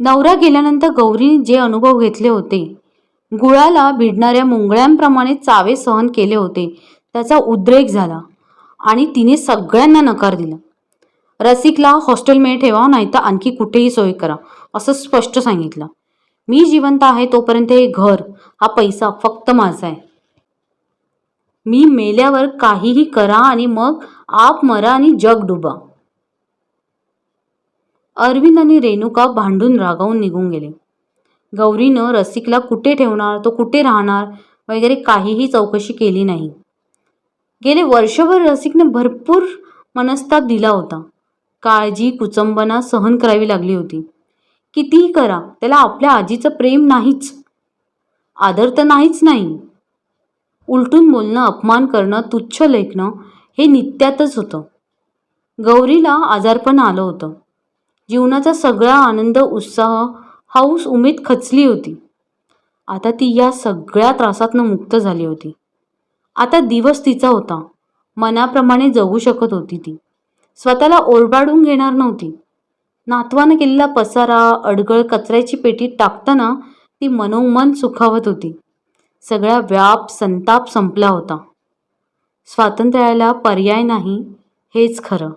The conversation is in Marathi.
नवरा गेल्यानंतर गौरीने जे अनुभव घेतले होते गुळाला भिडणाऱ्या मुंगळ्यांप्रमाणे चावे सहन केले होते त्याचा उद्रेक झाला आणि तिने सगळ्यांना नकार दिला. रसिकला हॉस्टेलमध्ये ठेवा नाही तर आणखी कुठेही सोय करा असं स्पष्ट सांगितलं. मी जिवंत आहे तोपर्यंत हे घर हा पैसा फक्त माझा आहे. मी मेल्यावर काहीही करा आणि मग आप मरा आणि जग डुबा. अरविंद आणि रेणुका भांडून रागावून निघून गेले. गौरीनं रसिकला कुठे ठेवणार तो कुठे राहणार वगैरे काहीही चौकशी केली नाही. गेले वर्षभर रसिकने भरपूर मनस्ताप दिला होता. काळजी कुचंबना सहन करावी लागली होती. कितीही करा त्याला आपल्या आजीचं प्रेम नाहीच. आदर तर नाहीच नाही. उलटून बोलणं अपमान करणं तुच्छ लेखणं हे नित्यातच होतं. गौरीला आजारपण आलं होतं. जीवनाचा सगळा आनंद उत्साह हाऊस उमेद खचली होती. आता ती या सगळ्या त्रासातनं मुक्त झाली होती. आता दिवस तिचा होता. मनाप्रमाणे जगू शकत होती ती. स्वतःला ओरबाडून घेणार नव्हती. नातवानं केलेला पसारा अडगळ कचऱ्याची पेटी टाकताना ती मनोमन सुखावत होती. सगळा व्याप संताप संपला होता. स्वातंत्र्याला पर्याय नाही हेच खरं.